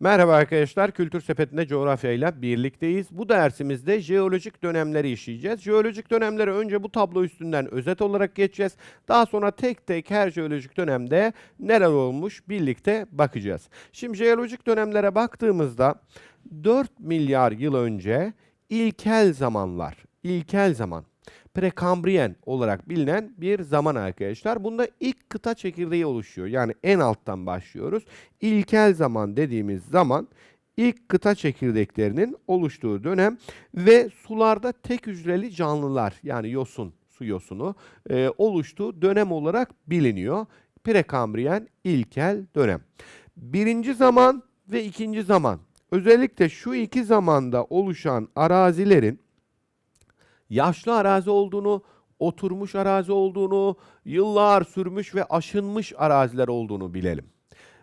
Merhaba arkadaşlar, Kültür Sepeti'nde coğrafya ile birlikteyiz. Bu dersimizde jeolojik dönemleri işleyeceğiz. Jeolojik dönemleri önce bu tablo üstünden özet olarak geçeceğiz. Daha sonra tek tek her jeolojik dönemde neler olmuş birlikte bakacağız. Şimdi jeolojik dönemlere baktığımızda 4 milyar yıl önce ilkel zamanlar, ilkel zaman Prekambriyen olarak bilinen bir zaman arkadaşlar. Bunda ilk kıta çekirdeği oluşuyor. Yani en alttan başlıyoruz. İlkel zaman dediğimiz zaman ilk kıta çekirdeklerinin oluştuğu dönem ve sularda tek hücreli canlılar yani yosun, su yosunu e, oluştuğu dönem olarak biliniyor. Prekambriyen ilkel dönem. Birinci zaman ve ikinci zaman. Özellikle şu iki zamanda oluşan arazilerin yaşlı arazi olduğunu, oturmuş arazi olduğunu, yıllar sürmüş ve aşınmış araziler olduğunu bilelim.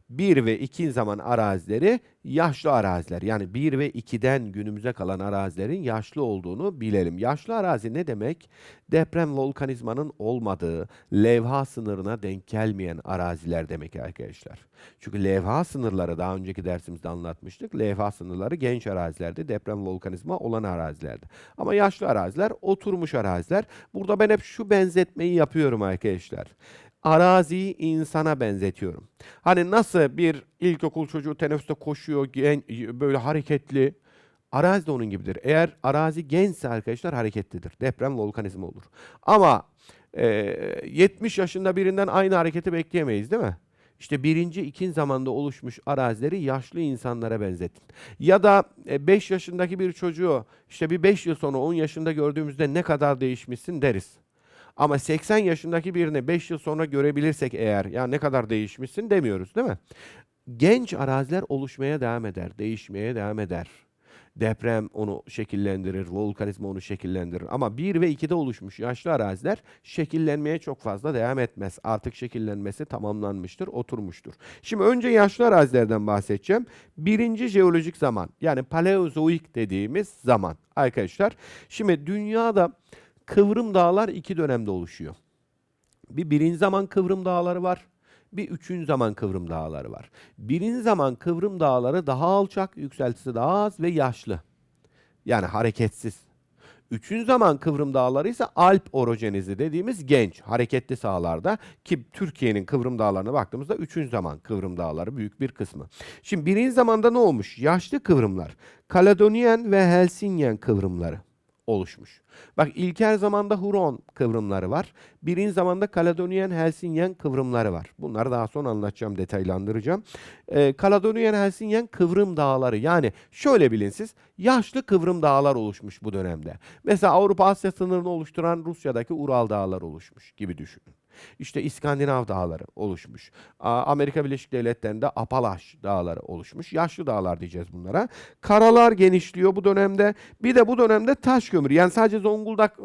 1 ve 2 zaman arazileri yaşlı araziler. Yani 1 ve 2'den günümüze kalan arazilerin yaşlı olduğunu bilelim. Yaşlı arazi ne demek? Deprem volkanizmanın olmadığı, levha sınırına denk gelmeyen araziler demek arkadaşlar. Çünkü levha sınırları daha önceki dersimizde anlatmıştık. Levha sınırları genç arazilerde, deprem volkanizma olan arazilerde. Ama yaşlı araziler oturmuş araziler. Burada ben hep şu benzetmeyi yapıyorum arkadaşlar araziyi insana benzetiyorum. Hani nasıl bir ilkokul çocuğu teneffüste koşuyor, gen, böyle hareketli. Arazi de onun gibidir. Eğer arazi gençse arkadaşlar hareketlidir. Deprem volkanizma olur. Ama e, 70 yaşında birinden aynı hareketi bekleyemeyiz değil mi? İşte birinci, ikinci zamanda oluşmuş arazileri yaşlı insanlara benzetin. Ya da 5 yaşındaki bir çocuğu işte bir 5 yıl sonra 10 yaşında gördüğümüzde ne kadar değişmişsin deriz. Ama 80 yaşındaki birini 5 yıl sonra görebilirsek eğer ya ne kadar değişmişsin demiyoruz değil mi? Genç araziler oluşmaya devam eder, değişmeye devam eder. Deprem onu şekillendirir, volkanizma onu şekillendirir. Ama 1 ve 2'de oluşmuş yaşlı araziler şekillenmeye çok fazla devam etmez. Artık şekillenmesi tamamlanmıştır, oturmuştur. Şimdi önce yaşlı arazilerden bahsedeceğim. Birinci jeolojik zaman yani paleozoik dediğimiz zaman arkadaşlar. Şimdi dünyada kıvrım dağlar iki dönemde oluşuyor. Bir birinci zaman kıvrım dağları var. Bir üçüncü zaman kıvrım dağları var. Birinci zaman kıvrım dağları daha alçak, yükseltisi daha az ve yaşlı. Yani hareketsiz. Üçüncü zaman kıvrım dağları ise Alp orojenizi dediğimiz genç, hareketli sahalarda ki Türkiye'nin kıvrım dağlarına baktığımızda üçüncü zaman kıvrım dağları büyük bir kısmı. Şimdi birinci zamanda ne olmuş? Yaşlı kıvrımlar, Kaledonyen ve Helsinyen kıvrımları oluşmuş. Bak ilkel zamanda Huron kıvrımları var. Birinci zamanda Kaledonyen Helsinyen kıvrımları var. Bunları daha sonra anlatacağım, detaylandıracağım. Ee, Kaledonyen Helsinyen kıvrım dağları yani şöyle bilin siz yaşlı kıvrım dağlar oluşmuş bu dönemde. Mesela Avrupa Asya sınırını oluşturan Rusya'daki Ural dağları oluşmuş gibi düşünün. İşte İskandinav dağları oluşmuş. Amerika Birleşik Devletleri'nde Apalaş dağları oluşmuş. Yaşlı dağlar diyeceğiz bunlara. Karalar genişliyor bu dönemde. Bir de bu dönemde taş kömürü. Yani sadece Zonguldak e,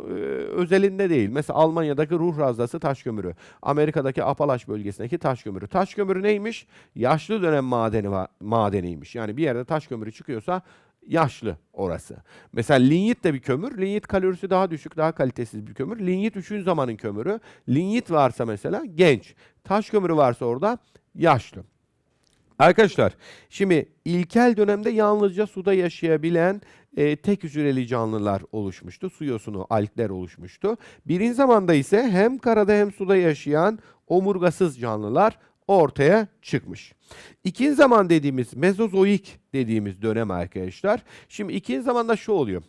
özelinde değil. Mesela Almanya'daki Ruh Razası taş kömürü. Amerika'daki Apalaş bölgesindeki taş kömürü. Taş kömürü neymiş? Yaşlı dönem madeni madeniymiş. Yani bir yerde taş kömürü çıkıyorsa yaşlı orası. Mesela linyit de bir kömür. Linyit kalorisi daha düşük, daha kalitesiz bir kömür. Linyit 3. zamanın kömürü. Linyit varsa mesela genç. Taş kömürü varsa orada yaşlı. Arkadaşlar şimdi ilkel dönemde yalnızca suda yaşayabilen e, tek hücreli canlılar oluşmuştu. Su yosunu, algler oluşmuştu. Birinci zamanda ise hem karada hem suda yaşayan omurgasız canlılar ortaya çıkmış. İkinci zaman dediğimiz mezozoik dediğimiz dönem arkadaşlar. Şimdi ikinci zamanda şu oluyor.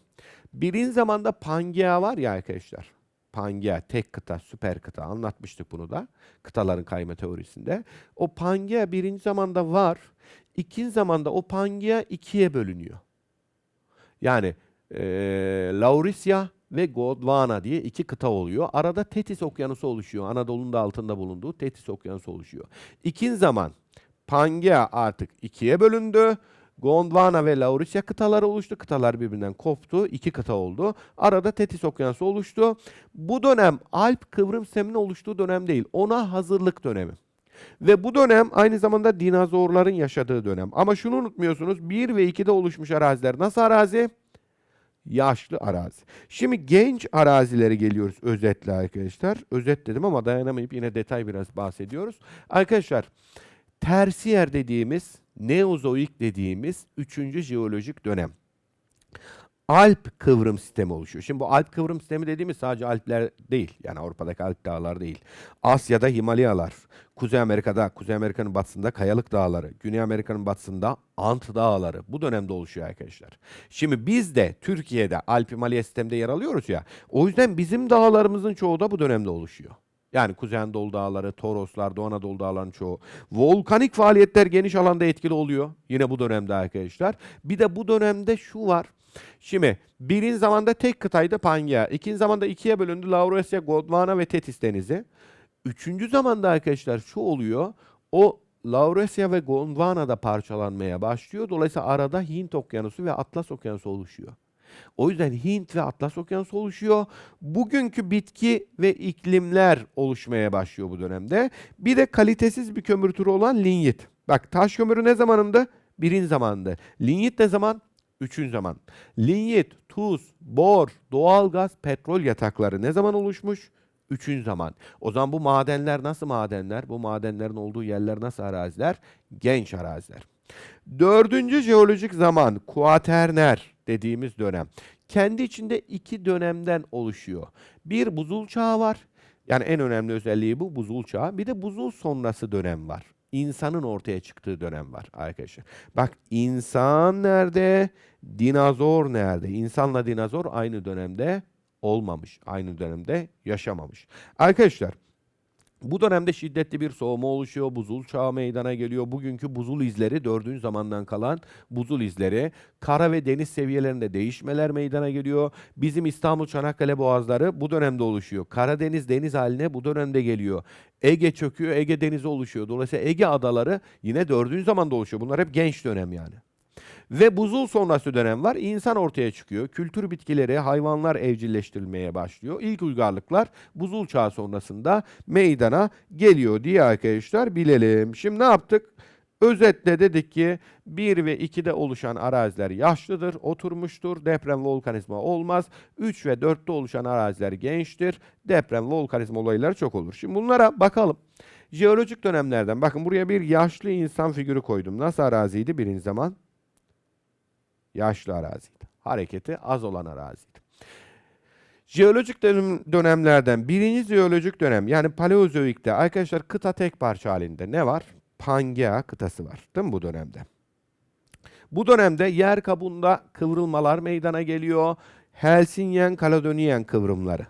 Birinci zamanda Pangea var ya arkadaşlar. Pangea tek kıta, süper kıta anlatmıştık bunu da kıtaların kayma teorisinde. O Pangea birinci zamanda var. İkinci zamanda o Pangea ikiye bölünüyor. Yani e, Laurisia ve Gondwana diye iki kıta oluyor. Arada Tetis Okyanusu oluşuyor. Anadolu'nun da altında bulunduğu Tetis Okyanusu oluşuyor. İkinci zaman Pangea artık ikiye bölündü. Gondwana ve Laurisia kıtaları oluştu. Kıtalar birbirinden koptu. İki kıta oldu. Arada Tetis Okyanusu oluştu. Bu dönem Alp kıvrım sisteminin oluştuğu dönem değil. Ona hazırlık dönemi. Ve bu dönem aynı zamanda dinozorların yaşadığı dönem. Ama şunu unutmuyorsunuz. 1 ve 2'de oluşmuş araziler nasıl arazi? Yaşlı arazi. Şimdi genç arazilere geliyoruz özetle arkadaşlar. Özet dedim ama dayanamayıp yine detay biraz bahsediyoruz. Arkadaşlar tersiyer dediğimiz Neozoik dediğimiz 3. jeolojik dönem. Alp kıvrım sistemi oluşuyor. Şimdi bu Alp kıvrım sistemi dediğimiz sadece Alpler değil. Yani Avrupa'daki Alp dağlar değil. Asya'da Himalayalar, Kuzey Amerika'da, Kuzey Amerika'nın batısında Kayalık Dağları, Güney Amerika'nın batısında Ant Dağları bu dönemde oluşuyor arkadaşlar. Şimdi biz de Türkiye'de Alp Himalaya sisteminde yer alıyoruz ya. O yüzden bizim dağlarımızın çoğu da bu dönemde oluşuyor. Yani Kuzey Anadolu Dağları, Toroslar, Doğu Anadolu Dağları'nın çoğu. Volkanik faaliyetler geniş alanda etkili oluyor. Yine bu dönemde arkadaşlar. Bir de bu dönemde şu var. Şimdi birinci zamanda tek kıtaydı Pangea. İkinci zamanda ikiye bölündü Laurasya, Gondwana ve Tetis Denizi. Üçüncü zamanda arkadaşlar şu oluyor. O Laurasya ve Gondwana da parçalanmaya başlıyor. Dolayısıyla arada Hint Okyanusu ve Atlas Okyanusu oluşuyor. O yüzden Hint ve Atlas Okyanusu oluşuyor. Bugünkü bitki ve iklimler oluşmaya başlıyor bu dönemde. Bir de kalitesiz bir kömür türü olan linyit. Bak taş kömürü ne zamanında? Birinci zamandı. Linyit ne zaman? Üçüncü zaman. Linyit, tuz, bor, doğalgaz, petrol yatakları ne zaman oluşmuş? Üçüncü zaman. O zaman bu madenler nasıl madenler? Bu madenlerin olduğu yerler nasıl araziler? Genç araziler. Dördüncü jeolojik zaman kuaterner dediğimiz dönem. Kendi içinde iki dönemden oluşuyor. Bir buzul çağı var. Yani en önemli özelliği bu buzul çağı. Bir de buzul sonrası dönem var. İnsanın ortaya çıktığı dönem var arkadaşlar. Bak insan nerede? Dinozor nerede? İnsanla dinozor aynı dönemde olmamış. Aynı dönemde yaşamamış. Arkadaşlar bu dönemde şiddetli bir soğuma oluşuyor. Buzul çağı meydana geliyor. Bugünkü buzul izleri dördüncü zamandan kalan buzul izleri. Kara ve deniz seviyelerinde değişmeler meydana geliyor. Bizim İstanbul Çanakkale boğazları bu dönemde oluşuyor. Karadeniz deniz haline bu dönemde geliyor. Ege çöküyor. Ege denizi oluşuyor. Dolayısıyla Ege adaları yine dördüncü zamanda oluşuyor. Bunlar hep genç dönem yani. Ve buzul sonrası dönem var. İnsan ortaya çıkıyor. Kültür bitkileri, hayvanlar evcilleştirilmeye başlıyor. İlk uygarlıklar buzul çağı sonrasında meydana geliyor diye arkadaşlar bilelim. Şimdi ne yaptık? Özetle dedik ki 1 ve 2'de oluşan araziler yaşlıdır, oturmuştur, deprem volkanizma olmaz. 3 ve 4'te oluşan araziler gençtir, deprem volkanizma olayları çok olur. Şimdi bunlara bakalım. Jeolojik dönemlerden bakın buraya bir yaşlı insan figürü koydum. Nasıl araziydi birinci zaman? Yaşlı araziydi. Hareketi az olan araziydi. Jeolojik dönem, dönemlerden birinci jeolojik dönem yani Paleozoik'te arkadaşlar kıta tek parça halinde ne var? Pangea kıtası var değil mi bu dönemde? Bu dönemde yer kabuğunda kıvrılmalar meydana geliyor. Helsinyen Kaledoniyen kıvrımları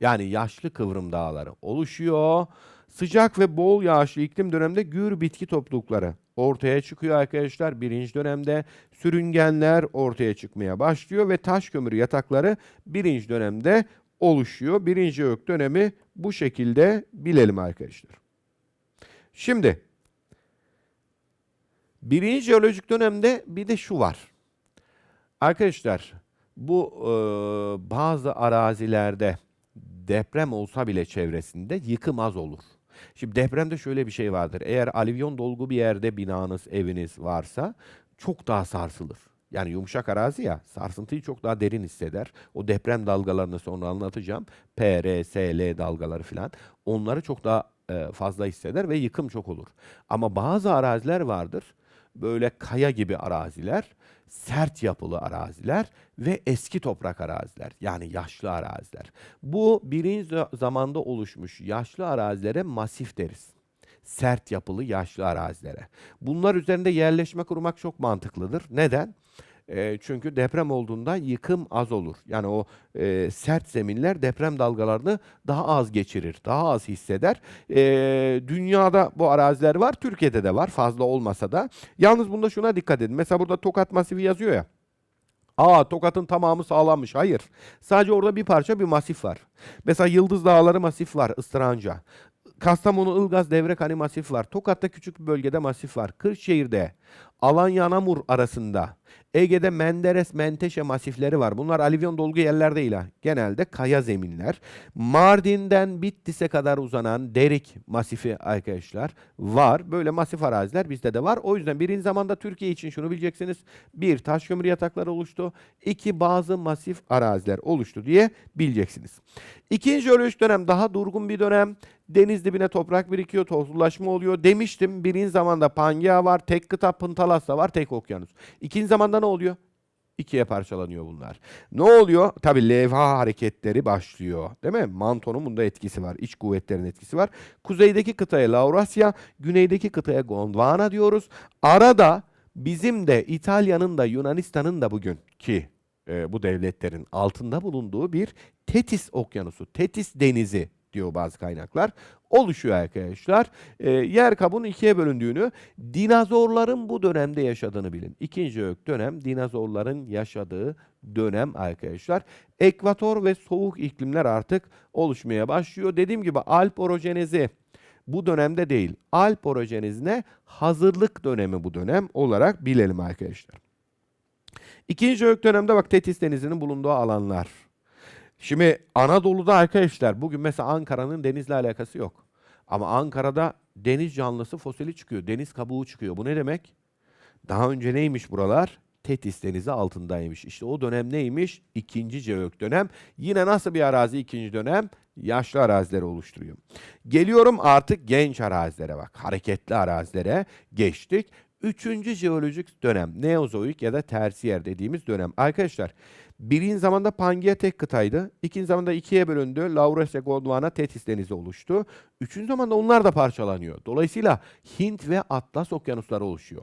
yani yaşlı kıvrım dağları oluşuyor. Sıcak ve bol yağışlı iklim döneminde gür bitki toplulukları ortaya çıkıyor arkadaşlar. Birinci dönemde sürüngenler ortaya çıkmaya başlıyor ve taş kömür yatakları birinci dönemde oluşuyor. Birinci ök dönemi bu şekilde bilelim arkadaşlar. Şimdi birinci jeolojik dönemde bir de şu var. Arkadaşlar bu e, bazı arazilerde deprem olsa bile çevresinde yıkım az olur. Şimdi depremde şöyle bir şey vardır. Eğer alüvyon dolgu bir yerde binanız, eviniz varsa çok daha sarsılır. Yani yumuşak arazi ya sarsıntıyı çok daha derin hisseder. O deprem dalgalarını sonra anlatacağım. P, R, S, L dalgaları falan. Onları çok daha e, fazla hisseder ve yıkım çok olur. Ama bazı araziler vardır. Böyle kaya gibi araziler, sert yapılı araziler ve eski toprak araziler. Yani yaşlı araziler. Bu birinci za- zamanda oluşmuş yaşlı arazilere masif deriz sert yapılı yaşlı arazilere. Bunlar üzerinde yerleşme kurmak çok mantıklıdır. Neden? E, çünkü deprem olduğunda yıkım az olur. Yani o e, sert zeminler deprem dalgalarını daha az geçirir, daha az hisseder. E, dünyada bu araziler var, Türkiye'de de var fazla olmasa da. Yalnız bunda şuna dikkat edin. Mesela burada Tokat Masifi yazıyor ya. Aa Tokat'ın tamamı sağlanmış. Hayır. Sadece orada bir parça bir masif var. Mesela Yıldız Dağları masif var Istıranca. Kastamonu, Ilgaz, Devrekani masif var. Tokat'ta küçük bir bölgede masif var. Kırşehir'de, Alanya-Anamur arasında Ege'de Menderes, Menteşe masifleri var. Bunlar alüvyon dolgu yerler değil ha. Genelde kaya zeminler. Mardin'den Bitlis'e kadar uzanan Derik masifi arkadaşlar var. Böyle masif araziler bizde de var. O yüzden birinci zamanda Türkiye için şunu bileceksiniz. Bir, taş kömür yatakları oluştu. İki, bazı masif araziler oluştu diye bileceksiniz. İkinci jeolojik dönem daha durgun bir dönem. Deniz dibine toprak birikiyor, tozlulaşma oluyor. Demiştim birinci zamanda Pangea var, tek kıta Pıntalas da var, tek okyanus. İkinci zamanda ne oluyor? İkiye parçalanıyor bunlar. Ne oluyor? Tabii levha hareketleri başlıyor. Değil mi? Mantonun bunda etkisi var. İç kuvvetlerin etkisi var. Kuzeydeki kıtaya Laurasya, güneydeki kıtaya Gondwana diyoruz. Arada bizim de İtalya'nın da Yunanistan'ın da bugün ki e, bu devletlerin altında bulunduğu bir Tetis okyanusu, Tetis denizi diyor bazı kaynaklar. Oluşuyor arkadaşlar. E, yer kabuğunun ikiye bölündüğünü, dinozorların bu dönemde yaşadığını bilin. İkinci ök dönem dinozorların yaşadığı dönem arkadaşlar. Ekvator ve soğuk iklimler artık oluşmaya başlıyor. Dediğim gibi Alp orojenezi bu dönemde değil. Alp orojenezine hazırlık dönemi bu dönem olarak bilelim arkadaşlar. İkinci ök dönemde bak Tetis Denizi'nin bulunduğu alanlar. Şimdi Anadolu'da arkadaşlar bugün mesela Ankara'nın denizle alakası yok. Ama Ankara'da deniz canlısı fosili çıkıyor. Deniz kabuğu çıkıyor. Bu ne demek? Daha önce neymiş buralar? Tetis denizi altındaymış. İşte o dönem neymiş? İkinci jeolojik dönem. Yine nasıl bir arazi ikinci dönem? Yaşlı arazileri oluşturuyor. Geliyorum artık genç arazilere bak. Hareketli arazilere geçtik. Üçüncü jeolojik dönem. Neozoik ya da tersiyer dediğimiz dönem. Arkadaşlar birinci zamanda Pangea tek kıtaydı. İkinci zamanda ikiye bölündü. Laurasya, Gondwana, Tetis denizi oluştu. Üçüncü zamanda onlar da parçalanıyor. Dolayısıyla Hint ve Atlas okyanusları oluşuyor.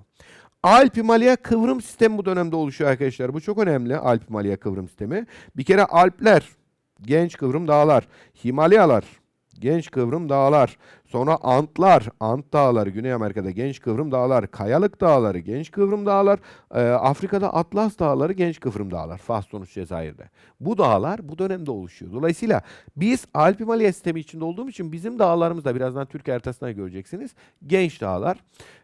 Alp Himalaya kıvrım sistemi bu dönemde oluşuyor arkadaşlar. Bu çok önemli Alp Himalaya kıvrım sistemi. Bir kere Alpler, genç kıvrım dağlar, Himalayalar, genç kıvrım dağlar. Sonra Antlar, Ant dağları, Güney Amerika'da genç kıvrım dağlar, Kayalık dağları, genç kıvrım dağlar, e, Afrika'da Atlas dağları, genç kıvrım dağlar, Fas sonuç Cezayir'de. Bu dağlar bu dönemde oluşuyor. Dolayısıyla biz Alp Himalaya sistemi içinde olduğum için bizim dağlarımız da birazdan Türkiye haritasında göreceksiniz. Genç dağlar.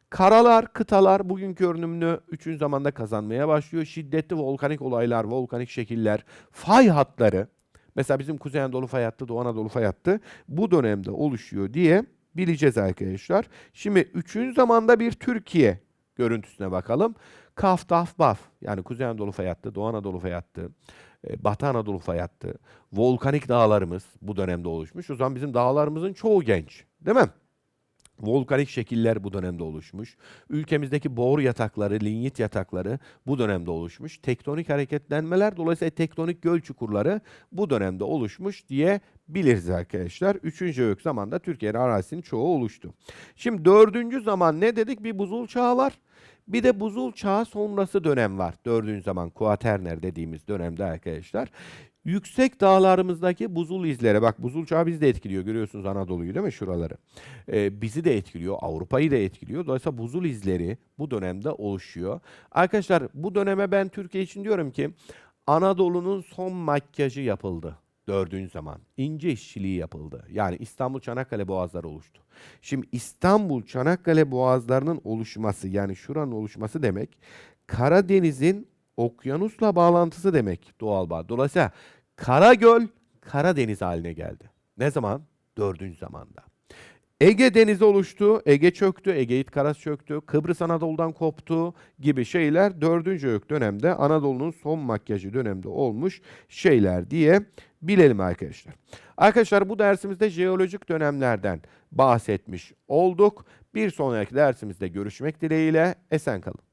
Karalar, kıtalar bugünkü görünümünü 3. zamanda kazanmaya başlıyor. Şiddetli volkanik olaylar, volkanik şekiller, fay hatları, mesela bizim Kuzey Anadolu fay hattı, Doğu Anadolu fay hattı bu dönemde oluşuyor diye bileceğiz arkadaşlar. Şimdi 3. zamanda bir Türkiye görüntüsüne bakalım. Kaf, Daf, Baf yani Kuzey Anadolu fay hattı, Doğu Anadolu fay hattı, e, Batı Anadolu fay hattı, volkanik dağlarımız bu dönemde oluşmuş. O zaman bizim dağlarımızın çoğu genç değil mi? Volkanik şekiller bu dönemde oluşmuş. Ülkemizdeki bor yatakları, linyit yatakları bu dönemde oluşmuş. Tektonik hareketlenmeler dolayısıyla tektonik göl çukurları bu dönemde oluşmuş diye biliriz arkadaşlar. Üçüncü ök zamanda Türkiye'nin arazisinin çoğu oluştu. Şimdi dördüncü zaman ne dedik? Bir buzul çağı var. Bir de buzul çağı sonrası dönem var. Dördüncü zaman kuaterner dediğimiz dönemde arkadaşlar. Yüksek dağlarımızdaki buzul izlere bak buzul çağı bizi de etkiliyor görüyorsunuz Anadolu'yu değil mi şuraları. Ee, bizi de etkiliyor Avrupa'yı da etkiliyor. Dolayısıyla buzul izleri bu dönemde oluşuyor. Arkadaşlar bu döneme ben Türkiye için diyorum ki Anadolu'nun son makyajı yapıldı dördüncü zaman. ince işçiliği yapıldı. Yani İstanbul Çanakkale boğazları oluştu. Şimdi İstanbul Çanakkale boğazlarının oluşması yani şuranın oluşması demek Karadeniz'in okyanusla bağlantısı demek doğal bağ. Dolayısıyla Karagöl Karadeniz haline geldi. Ne zaman? Dördüncü zamanda. Ege denizi oluştu, Ege çöktü, Egeit Karas çöktü, Kıbrıs Anadolu'dan koptu gibi şeyler dördüncü ök dönemde Anadolu'nun son makyajı dönemde olmuş şeyler diye bilelim arkadaşlar. Arkadaşlar bu dersimizde jeolojik dönemlerden bahsetmiş olduk. Bir sonraki dersimizde görüşmek dileğiyle esen kalın.